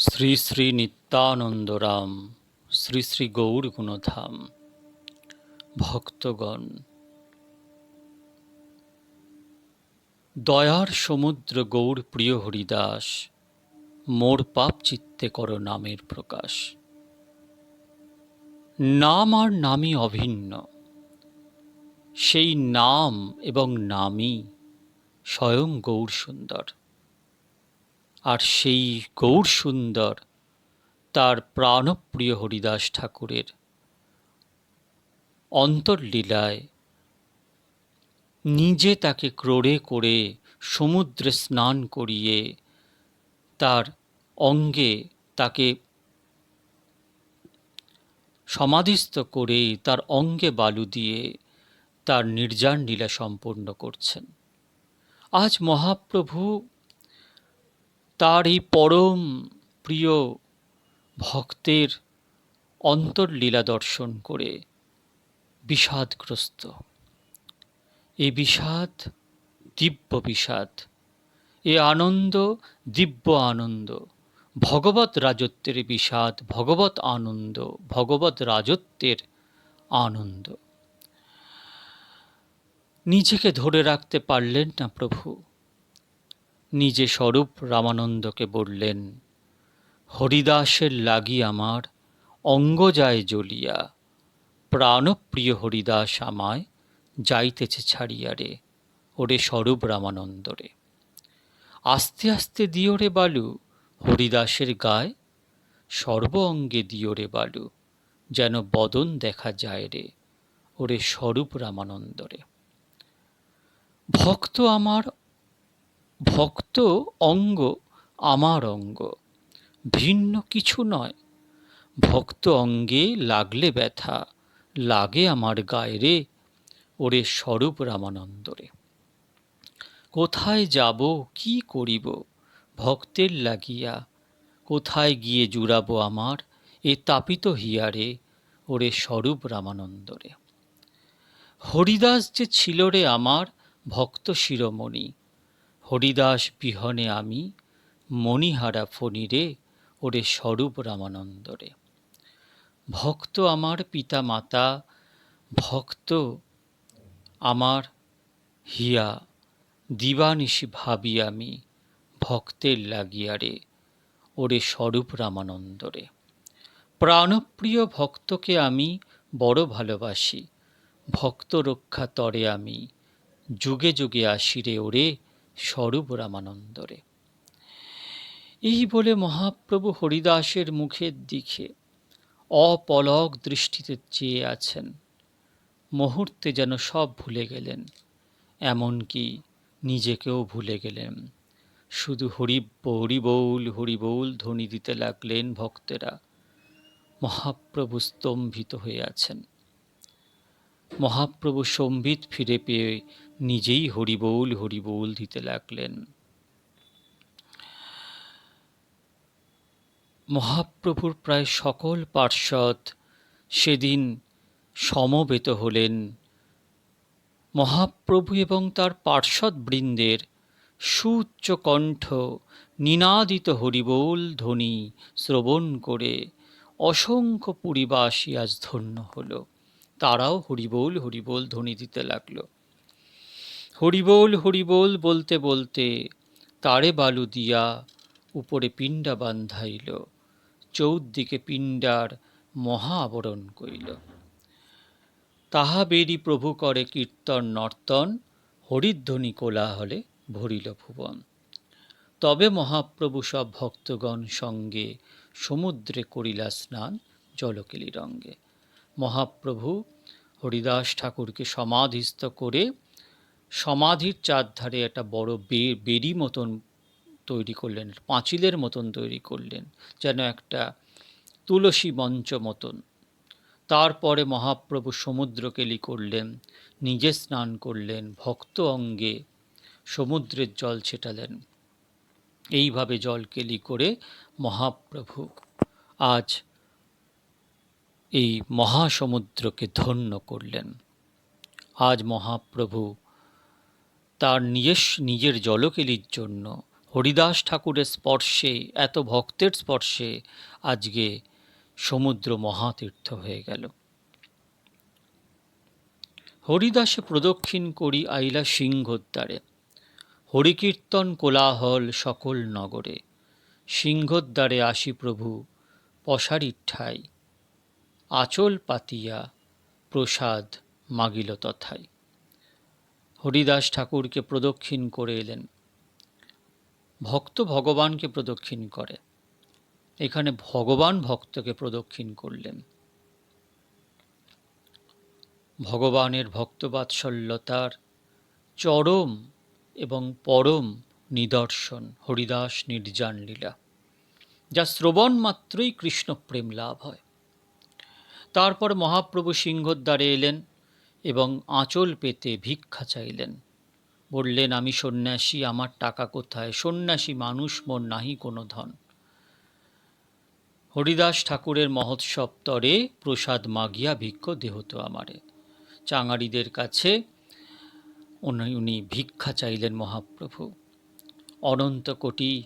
শ্রী শ্রী নিত্যানন্দরাম, শ্রী শ্রী গৌর গুণধাম ভক্তগণ। দয়ার সমুদ্র গৌর প্রিয় হরিদাস, মোর পাপ চিত্তে কর নামের প্রকাশ। নাম আর নামই অভিন্ন। সেই নাম এবং নামই স্বয়ং গৌর সুন্দর আর সেই গৌর সুন্দর তার প্রাণপ্রিয় হরিদাস ঠাকুরের অন্তর্লীলায় নিজে তাকে ক্রোড়ে করে সমুদ্রে স্নান করিয়ে তার অঙ্গে তাকে সমাধিস্থ করে তার অঙ্গে বালু দিয়ে তার নির্জান লীলা সম্পূর্ণ করছেন। আজ মহাপ্রভু তার এই পরম প্রিয় ভক্তের অন্তর্লীলা দর্শন করে বিষাদগ্রস্ত। এই বিষাদ দিব্য বিষাদ, এ আনন্দ দিব্য আনন্দ। ভগবত রাজত্বের বিষাদ, ভগবত আনন্দ, ভগবত রাজত্বের আনন্দ। নিজেকে ধরে রাখতে পারলেন না প্রভু। নিজে স্বরূপ রামানন্দকে বললেন, হরিদাসের লাগি আমার অঙ্গ যায় জ্বলিয়া, প্রাণপ্রিয় হরিদাস আমায় যাইতেছে ছাড়িয়া রে, ওরে স্বরূপ রামানন্দ রে। আস্তে আস্তে দিও রে বালু হরিদাসের গায়ে, সর্ব অঙ্গে দিও রে বালু যেন বদন দেখা যায় রে, ওরে স্বরূপ রামানন্দ রে। ভক্ত আমার ভক্ত অঙ্গ আমার অঙ্গ। ভিন্ন কিছু নয়। ভক্ত অঙ্গে লাগলে ব্যথা, লাগে আমার গায়ে রে, ওরে স্বরূপ রামানন্দরে। কোথায় যাব, কি করিব, ভক্তের লাগিয়া, কোথায় গিয়ে জুড়াবো আমার, এ তাপিত হিয়ারে, ওরে স্বরূপ রামানন্দরে। হরিদাস যে ছিল রে আমার ভক্ত শিরোমণি হরিদাস বিহনে আমি মণিহারা ফণিরে ওরে স্বরূপ রামানন্দরে। ভক্ত আমার পিতা মাতা ভক্ত আমার হিয়া, দিবানিশি ভাবি আমি ভক্তের লাগিয়ারে ওরে স্বরূপ রামানন্দরে। প্রাণপ্রিয় ভক্তকে আমি বড় ভালোবাসি, ভক্ত রক্ষা তরে আমি যুগে যুগে আসিরে ওরে স্বরূপ রামানন্দরে। এই বলে মহাপ্রভু হরিদাসের মুখের দিকে অপলক দৃষ্টিতে চেয়ে আছেন। মুহূর্তে যেন সব ভুলে গেলেন, এমনকি নিজেকেও ভুলে গেলেন। শুধু হরি হরিবৌল হরিবৌল ধ্বনি দিতে লাগলেন ভক্তেরা। মহাপ্রভু স্তম্ভিত হয়ে আছেন। মহাপ্রভু সম্বিত ফিরে পেয়ে নিজেই হরিবোল হরিবোল দিতে লাগলেন। মহাপ্রভুর প্রায় সকল পার্ষদ সেদিন সমবেত হলেন। মহাপ্রভু এবং তার পার্ষদ বৃন্দের সুউচ্চ কণ্ঠ নিনাদিত হরিবোল ধ্বনি শ্রবণ করে অসংখ্য পুরীবাসী আজ ধন্য হলো। তারাও হরিবোল হরিবোল ধ্বনি দিতে লাগল। হরিবোল হরিবোল বলতে বলতে তারে বালু দিয়া উপরে পিণ্ডা বান্ধাইল, চৌদ্দিকে পিণ্ডার মহা আবরণ কইল। তাহা বেরি প্রভু করে কীর্তন নর্তন, হরিধ্বনি কোলাহলে ভরিল ভুবন। তবে মহাপ্রভু সব ভক্তগণ সঙ্গে সমুদ্রে করিলা স্নান জলকেলি রঙ্গে। মহাপ্রভু হরিদাস ঠাকুরকে সমাধিস্থ করে সমাধির চারধারে একটা বড় বে বেরি মতন তৈরি করলেন, পাঁচিলের মতন তৈরি করলেন, যেন একটা তুলসী মঞ্চ মতন। তারপরে মহাপ্রভু সমুদ্রকেলি করলেন, নিজে স্নান করলেন, ভক্ত অঙ্গে সমুদ্রের জল ছেটালেন। এইভাবে জলকেলি করে মহাপ্রভু আজ এই মহাসমুদ্রকে ধন্য করলেন। আজ মহাপ্রভু তার নিজের নিজের জলকেলির জন্য। হরিদাস ঠাকুরের স্পর্শে, এত ভক্তের স্পর্শে আজকে সমুদ্র মহাতীর্থ হয়ে গেল। হরিদাসে প্রদক্ষিণ করি আইলা সিংহদ্বারে হরিকীর্তন কোলাহল সকল নগরে। সিংহদ্বারে আসি প্রভু পশারির ঠাই। আচল পাতিয়া প্রসাদ মাগিল তথায়। হরিদাস ঠাকুরকে প্রদক্ষিণ করে এলেন। ভক্ত ভগবানকে প্রদক্ষিণ করে। এখানে ভগবান ভক্তকে প্রদক্ষিণ করলেন। ভগবানের ভক্তবাৎসল্যতার চরম এবং পরম নিদর্শন হরিদাস নির্জান লীলা, যা শ্রবণ মাত্রই কৃষ্ণ প্রেম লাভ হয়। তারপর মহাপ্রভু সিংহদ্বারে এলেন। এবং আঁচল পেতে ভিক্ষা চাইলেন। বললেন, আমি সন্ন্যাসী, আমার টাকা কোথায়? সন্ন্যাসী মানুষ মন নাহি কোনো ধন। হরিদাস ঠাকুরের মহোৎসব তরে প্রসাদ মাগিয়া ভিক্ষ দেহত আমারে। চাঙারিদের কাছে উনি ভিক্ষা চাইলেন মহাপ্রভু। অনন্ত কোটি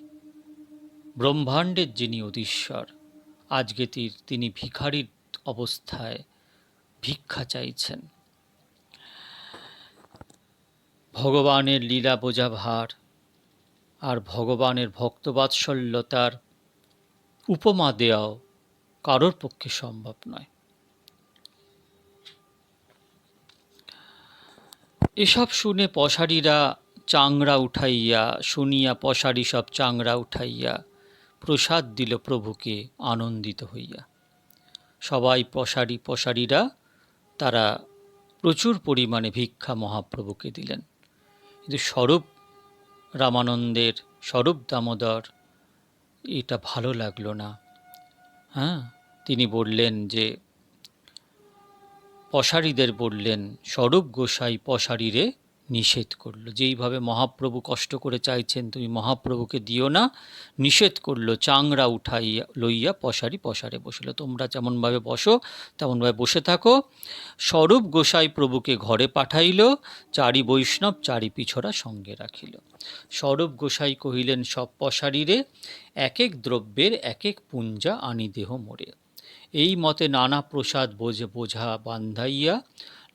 ব্রহ্মাণ্ডের যিনি অধীশ্বর আজকে তিনি ভিখারির অবস্থায় ভিক্ষা চাইছেন। ভগবানের লীলা বোঝা ভার আর ভগবানের ভক্তবাৎসল্যতার উপমা দেওয়াও কারোর পক্ষে সম্ভব নয়। এসব শুনে পশারিরা চাংড়া উঠাইয়া, শুনিয়া পশারি সব চাংড়া উঠাইয়া প্রসাদ দিল প্রভুকে আনন্দিত হইয়া। সবাই পশারি পশারিরা তারা প্রচুর পরিমাণে ভিক্ষা মহাপ্রভুকে দিলেন। কিন্তু স্বরূপ রামানন্দের, স্বরূপ দামোদর, এটা ভালো লাগল না। হ্যাঁ? তিনি বললেন যে পশারীদের বললেন, স্বরূপ গোসাই পশারিরে নিষেধ করল। যেইভাবে মহাপ্রভু কষ্ট করে চাইছেন, তুমি মহাপ্রভুকে দিও না, নিষেধ করল চাংরা উঠাইয়া লইয়া পশারি পশারে বসল। তোমরা যেমনভাবে বসো, তেমনভাবে বসে থাকো। স্বরূপ গোসাই প্রভুকে ঘরে পাঠাইল, চারি বৈষ্ণব, চারি পিছরা সঙ্গে রাখিল। স্বরূপ গোসাই কহিলেন, সব পশারিরে এক এক দ্রব্যের এক এক পুঞ্জা আনি দেহ মোরে। এই মতে নানা প্রসাদ বোঝে বোঝা বান্ধাইয়া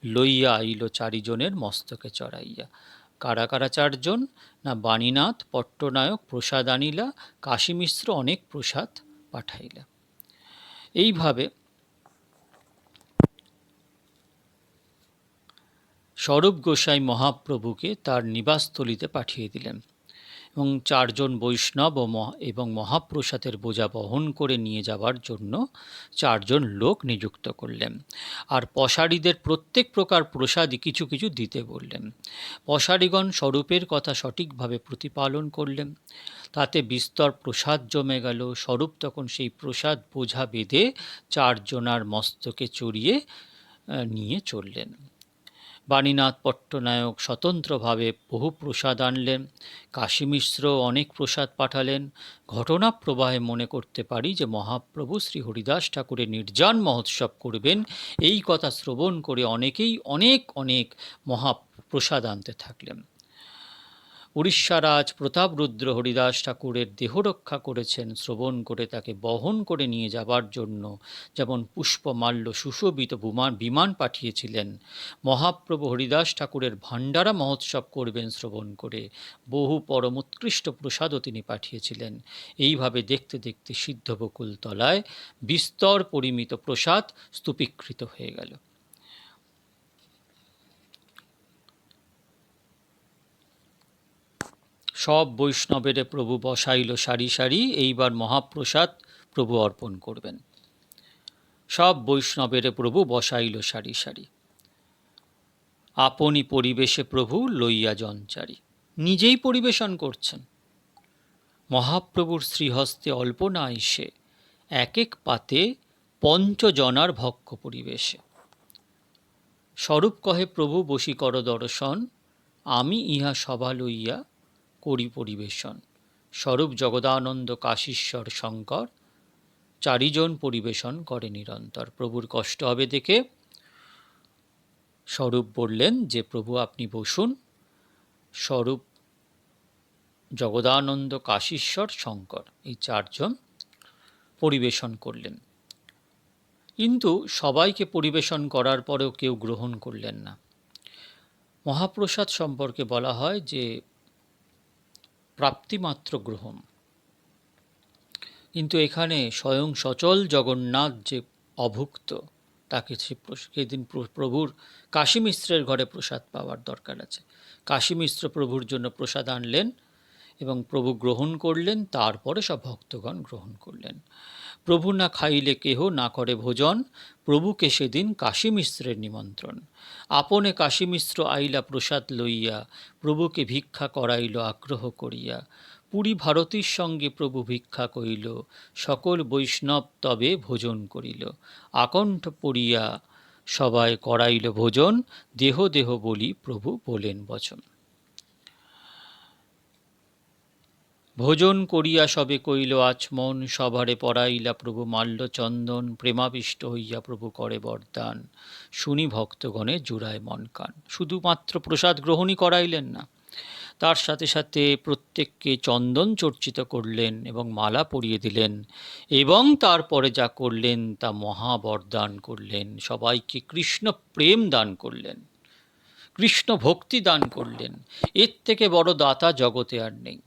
লইয়া আইল চারিজনের মস্তকে চড়াইয়া। কারা কারা চারজন? না বাণীনাথ, পট্টনায়ক, প্রসাদ আনিলা, কাশী মিশ্র অনেক প্রসাদ পাঠাইলা। এইভাবে স্বরূপ গোসাই মহাপ্রভুকে তার নিবাসস্থলিতে পাঠিয়ে দিলেন। এবং চারজন বৈষ্ণব ও এবং মহাপ্রসাদের বোঝা বহন করে নিয়ে যাওয়ার জন্য চারজন লোক নিযুক্ত করলেন। আর পশারীদের প্রত্যেক প্রকার প্রসাদই কিছু কিছু দিতে বললেন। পশারীগণ স্বরূপের কথা সঠিকভাবে প্রতিপালন করলেন। তাতে বিস্তর প্রসাদ জমে গেল। স্বরূপ তখন সেই প্রসাদ বোঝা বেঁধে চারজনার মস্তকে চড়িয়ে নিয়ে চললেন। বাণীনাথ পট্টনায়ক স্বতন্ত্রভাবে বহু প্রসাদ আনলেন। কাশী মিশ্র অনেক প্রসাদ পাঠালেন। ঘটনা প্রবাহে মনে করতে পারি যে মহাপ্রভু শ্রী হরিদাস ঠাকুরের নির্জন মহোৎসব করবেন। এই কথা শ্রবণ করে অনেকেই অনেক অনেক মহাপ্রসাদ আনতে থাকলেন। উড়িষ্যারাজ প্রতাপরুদ্র হরিদাস ঠাকুরের দেহ রক্ষা করেছেন, শ্রবণ করে তাকে বহন করে নিয়ে যাবার জন্য। যেমন পুষ্পমাল্য সুশোভিত বিমান বিমান পাঠিয়েছিলেন। মহাপ্রভু হরিদাস ঠাকুরের ভাণ্ডারা মহোৎসব করবেন শ্রবণ করে। বহু পরম উৎকৃষ্ট প্রসাদও তিনি পাঠিয়েছিলেন। এইভাবে দেখতে দেখতে সিদ্ধবকুল তলায় বিস্তর পরিমিত প্রসাদ স্তূপীকৃত হয়ে গেল। সব বৈষ্ণবেরে প্রভু বসাইল সারি সারি, এইবার মহাপ্রসাদ প্রভু অর্পণ করবেন। সব বৈষ্ণবেরে প্রভু বসাইল সারি সারি। আপনি পরিবেশে প্রভু লইয়া জঞ্চারি নিজেই পরিবেশন করছেন। মহাপ্রভুর শ্রীহস্তে অল্প না এসে এক এক পাতে পঞ্চজনার ভক্ষ পরিবেশে। স্বরূপ কহে প্রভু বসি কর দর্শন, আমি ইহা সভা লইয়া করি পরিবেশন। স্বরূপ জগদানন্দ কাশীশ্বর শঙ্কর, চারিজন পরিবেশন করে নিরন্তর। প্রভুর কষ্ট হবে দেখে স্বরূপ বললেন যে, প্রভু, আপনি বসুন। স্বরূপ জগদানন্দ কাশীশ্বর শঙ্কর এই চারজন পরিবেশন করলেন। কিন্তু সবাইকে পরিবেশন করার পরেও কেউ গ্রহণ করলেন না। মহাপ্রসাদ সম্পর্কে বলা হয় যে প্রাপ্তিমাত্র গ্রহণ। কিন্তু এখানে স্বয়ং সচল জগন্নাথ যে অভুক্ত, তাকে সেদিন প্রভুর কাশী মিশ্রের ঘরে প্রসাদ পাওয়ার দরকার আছে। কাশী মিশ্র প্রভুর জন্য প্রসাদ আনলেন এবং প্রভু গ্রহণ করলেন, তারপরে সব ভক্তগণ গ্রহণ করলেন। প্রভু না খাইলে কেহ না করে ভোজন, প্রভুকে সেদিন কাশী মিশ্রের নিমন্ত্রণ। আপনে কাশী মিশ্র আইলা প্রসাদ লইয়া, প্রভুকে ভিক্ষা করাইল আগ্রহ করিয়া। পুরী ভারতীর সঙ্গে প্রভু ভিক্ষা করিল, সকল বৈষ্ণব তবে ভোজন করিল। আকণ্ঠ পড়িয়া সবাই করাইল ভোজন, দেহ দেহ বলি প্রভু বলেন বচন। ভোজন করিয়া সবে কইল আচমন সভারে পড়াইলা প্রভু মাল্য চন্দন প্রেমাবিষ্ট হইয়া প্রভু করে বরদান। শুনি ভক্তগণে জুড়ায় মন কান। শুধুমাত্র প্রসাদ গ্রহণই করাইলেন না, তার সাথে সাথে প্রত্যেককে চন্দন চর্চিত করলেন এবং মালা পরিয়ে দিলেন এবং তারপরে যা করলেন তা মহাবরদান করলেন। সবাইকে কৃষ্ণ প্রেম দান করলেন, কৃষ্ণ ভক্তি দান করলেন। এর থেকে বড় দাতা জগতে আর নেই।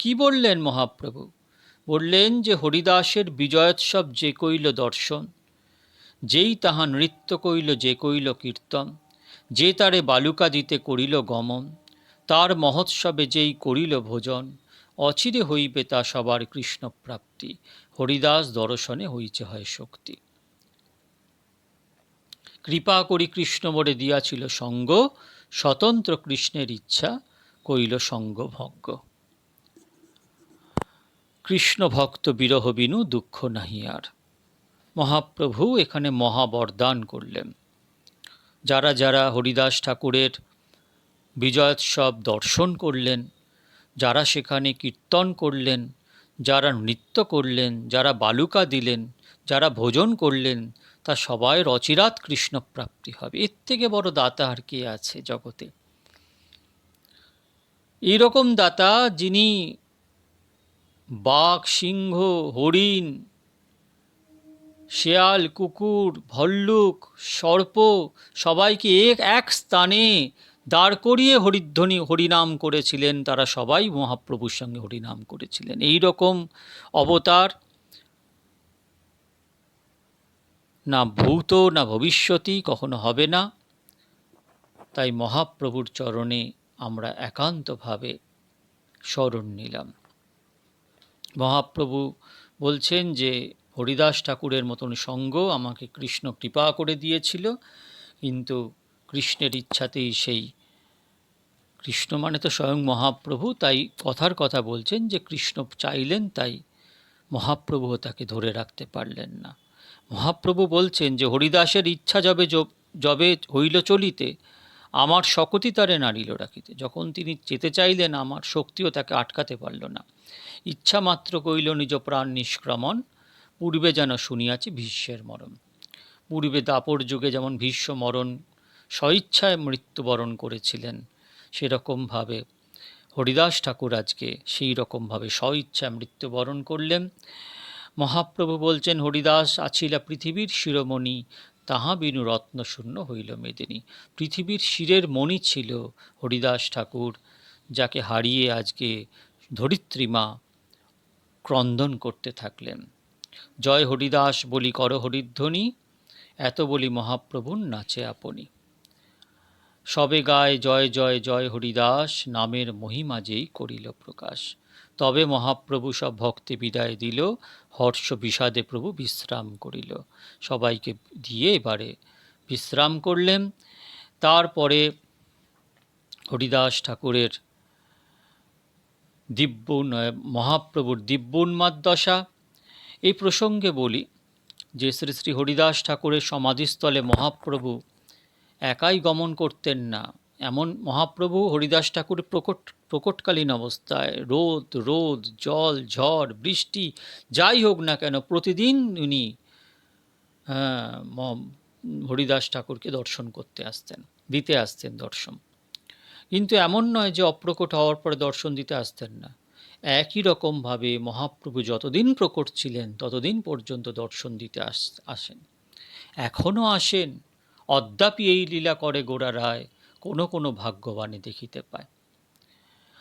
কি বললেন মহাপ্রভু? বললেন যে হরিদাসের বিজয়োৎসব যে কইল দর্শন, যেই তাহা নৃত্য কইল যে কইল কীর্তন, যে তারে বালুকা দিতে করিল গমন, তার মহোৎসবে যেই করিল ভোজন, অচিরে হইবে তা সবার কৃষ্ণপ্রাপ্তি। হরিদাস দর্শনে হইছে হয় শক্তি। কৃপা করি কৃষ্ণ মোড়ে দিয়াছিল সঙ্গ, স্বতন্ত্র কৃষ্ণের ইচ্ছা কইল সঙ্গ ভজ্ঞ কৃষ্ণ ভক্ত বিরহ বিনু দুঃখ নাহি আর। মহাপ্রভু এখানে মহাবরদান করলেন। যারা যারা হরিদাস ঠাকুরের বিজয়োৎসব দর্শন করলেন, যারা সেখানে কীর্তন করলেন, যারা নৃত্য করলেন, যারা বালুকা দিলেন, যারা ভোজন করলেন, তা সবাই রচিরাত কৃষ্ণপ্রাপ্তি হবে। এর থেকে বড় দাতা আর কে আছে জগতে? এইরকম দাতা যিনি বাঘ, সিংহ, হরিণ, শেয়াল, কুকুর, ভল্লুক, সর্প, সবাইকে এক এক স্থানে দাঁড় করিয়ে হরিধ্বনি, হরিনাম করেছিলেন তারা সবাই, মহাপ্রভুর সঙ্গে হরিনাম করেছিলেন। এই রকম অবতার না ভূত, না ভবিষ্যতই কখনো হবে না। তাই মহাপ্রভুর চরণে আমরা একান্তভাবে স্মরণ নিলাম। মহাপ্রভু বলছেন যে হরিদাস ঠাকুরের মতন সঙ্গ আমাকে কৃষ্ণ কৃপা করে দিয়েছিল, কিন্তু কৃষ্ণের ইচ্ছাতেই সেই কৃষ্ণ মানে তো স্বয়ং মহাপ্রভু, তাই কথার কথা বলছেন যে কৃষ্ণ চাইলেন তাই মহাপ্রভুও তাকে ধরে রাখতে পারলেন না। মহাপ্রভু বলছেন যে হরিদাসের ইচ্ছা যবে যবে হইল চলিতে আমার শকতি তারে নাড়িল রাখিতে। যখন তিনি যেতে চাইলেন, আমার শক্তিও তাকে আটকাতে পারল না। ইচ্ছা মাত্র কইল নিজ প্রাণ নিষ্ক্রমণ, পূর্বে যেন শুনিয়াছি ভীষ্মের মরণ। পূর্বে দাপর যুগে যেমন ভীষ্ম মরণ, স্বইচ্ছায় মৃত্যুবরণ করেছিলেন, সেরকমভাবে হরিদাস ঠাকুর আজকে সেই রকমভাবে স্বইচ্ছায় মৃত্যুবরণ করলেন। মহাপ্রভু বলছেন, হরিদাস, আছিলা পৃথিবীর শিরোমণি তাহা বিনু রত্নশূন্য হইল মেদিনী। পৃথিবীর শিরের মণি ছিল হরিদাস ঠাকুর, যাকে হারিয়ে আজকে ধরিত্রীমা ক্রন্দন করতে থাকলেন। জয় হরিদাস বলি কর হরিধ্বনি, এত বলি মহাপ্রভুর নাচে আপনি। সবে গায় জয় জয় জয় হরিদাস, নামের মহিমা যেই করিল প্রকাশ। তবে মহাপ্রভু সব ভক্তি বিদায় দিল, হর্ষ বিষাদে প্রভু বিশ্রাম করিল। সবাইকে দিয়ে এবারে বিশ্রাম করলেন। তারপরে হরিদাস ঠাকুরের দিব্য মহাপ্রভুর দিব্যোন্মাদ দশা। এই প্রসঙ্গে বলি যে শ্রী শ্রী হরিদাস ঠাকুরের সমাধিস্থলে মহাপ্রভু একাই গমন করতেন না। এমন মহাপ্রভু হরিদাস ঠাকুরের প্রকট প্রকটকালীন অবস্থায় রোদ রোদ, জল, ঝড়, বৃষ্টি, যাই হোক না কেন প্রতিদিন উনি হরিদাস ঠাকুরকে দর্শন করতে আসতেন, দিতে আসতেন দর্শন। কিন্তু এমন নয় যে অপ্রকট হওয়ার পরে দর্শন দিতে আসতেন না। একই রকমভাবে মহাপ্রভু যতদিন প্রকট ছিলেন, ততদিন পর্যন্ত দর্শন দিতে আস, আসেন। এখনও আসেন, অদ্যাপি এই লীলা করে গোড়া রায়, কোনো কোনো ভাগ্যবানে দেখিতে পায়।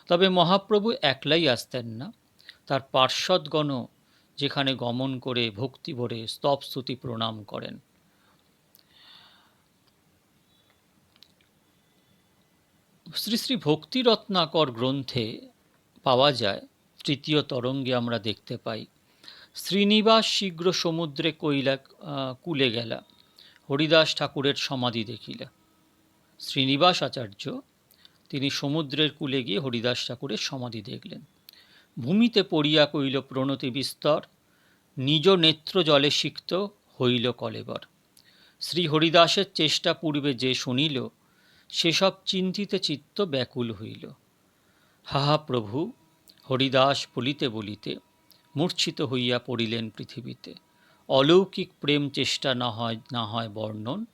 তবে মহাপ্রভু একলাই আসতেন না। তার পার্শ্বদগণও যেখানে গমন করে ভক্তি ভরে স্তবস্তুতি প্রণাম করেন। শ্রী শ্রী ভক্তিরত্নাকর গ্রন্থে পাওয়া যায়, তৃতীয় তরঙ্গে আমরা দেখতে পাই, শ্রীনিবাস শীঘ্র সমুদ্রে কৈলা কুলে গেলা, হরিদাস ঠাকুরের সমাধি দেখিলা। শ্রীনিবাস আচার্য তিনি সমুদ্রের কূলে গিয়ে হরিদাস ঠাকুরের সমাধি দেখলেন। ভূমিতে পড়িয়া কইল প্রণতি বিস্তর, নিজ নেত্র জলে সিক্ত হইল কলেবর। শ্রী হরিদাসের চেষ্টা পূর্বে যে শুনিল, সেসব চিন্তিতে চিত্ত ব্যাকুল হইল। হাহা প্রভু, হরিদাস বলিতে বলিতে মূর্ছিত হইয়া পড়িলেন পৃথিবীতে। অলৌকিক প্রেম চেষ্টা না হয় না হয় বর্ণন,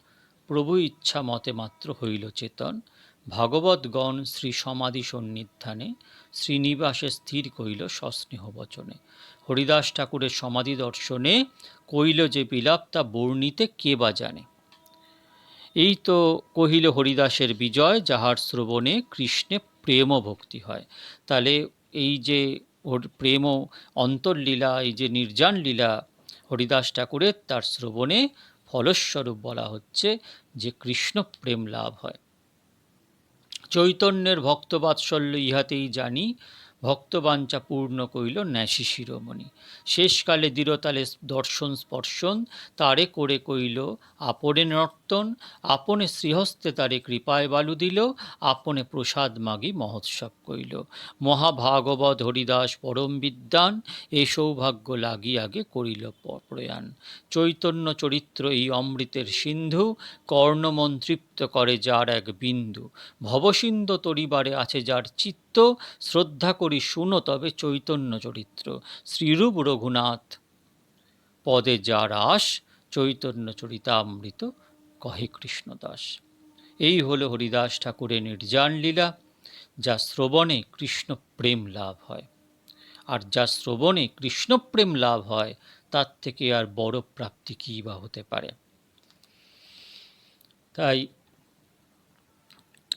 প্রভু ইচ্ছা মতে মাত্র হইল চেতন। ভাগবতগণ শ্রী সমাধি সন্নিধানে শ্রীনিবাসে স্থির কইল সস্নেহ বচনে, হরিদাস ঠাকুরের সমাধি দর্শনে কইল যে বিলাপ, তা বর্ণিতে কে বা জানে? এই তো কহিল হরিদাসের বিজয়, যাহার শ্রবণে কৃষ্ণে প্রেম ভক্তি হয়। তাহলে এই যে ওর প্রেম অন্তর্লীলা, এই যে নির্জান লীলা হরিদাস ঠাকুরের, তার শ্রবণে ফলস্বরূপ বলা হচ্ছে যে কৃষ্ণ প্রেম লাভ হয়। চৈতন্যের ভক্তবাৎসল্য ইহাতেই জানি ভক্তবাঞ্চা পূর্ণ কইল ন্যাসি শিরোমণি। শেষকালে দৃঢ়তালে দর্শন স্পর্শন তারে করে কইল আপনে নর্তন আপনে শ্রীহস্তে তারে কৃপায় বালু দিল, আপনে প্রসাদ মাগি মহোৎসব কইল মহাভাগবত হরিদাস পরম বিদ্যান, এ সৌভাগ্য লাগি আগে করিল প্রয়াণ। চৈতন্য চরিত্র এই অমৃতের সিন্ধু কর্ণমন তৃপ্ত করে যার এক বিন্দু। ভবসিন্ধু তরিবারে আছে যার চিত্ত, শ্রদ্ধা করি শুনো তবে চৈতন্য চরিত্র। শ্রীরূপ রঘুনাথ পদে যার আস চৈতন্য চরিতামৃত কহে কৃষ্ণদাস এই হলো হরিদাস ঠাকুরের নির্জান লীলা, যা শ্রবণে কৃষ্ণ প্রেম লাভ হয়। আর যা শ্রবণে কৃষ্ণ প্রেম লাভ হয়, তার থেকে আর বড় প্রাপ্তি কী বা হতে পারে? তাই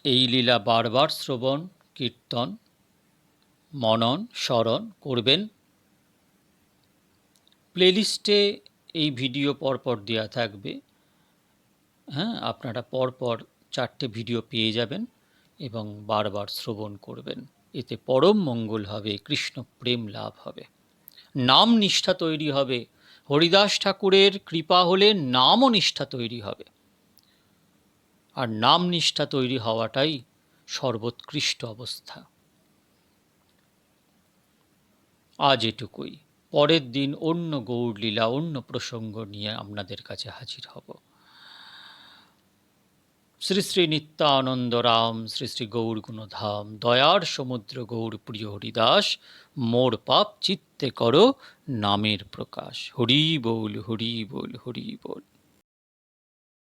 এই লীলা বারবার শ্রবণ, কীর্তন, মনন, স্মরণ করবেন। প্লেলিস্টে এই ভিডিও পরপর দেওয়া থাকবে। হ্যাঁ আপনারা পরপর চারটে ভিডিও পেয়ে যাবেন এবং বারবার শ্রবণ করবেন। এতে পরম মঙ্গল হবে, কৃষ্ণ প্রেম লাভ হবে। নাম নিষ্ঠা তৈরি হবে। হরিদাস ঠাকুরের কৃপা হলে নামও নিষ্ঠা তৈরি হবে। আর নাম নিষ্ঠা তৈরি হওয়াটাই সর্বোৎকৃষ্ট অবস্থা। আজ এটুকুই। পরের দিন অন্য গৌরলীলা, অন্য প্রসঙ্গ নিয়ে আপনাদের কাছে হাজির হব। শ্রী শ্রী নিত্যানন্দ রাম, শ্রী শ্রী গৌর গুণধাম, দয়ার সমুদ্র গৌর প্রিয় হরিদাস, মোর পাপ চিত্তে করো নামের প্রকাশ। হরি বল হরি বল হরি বল।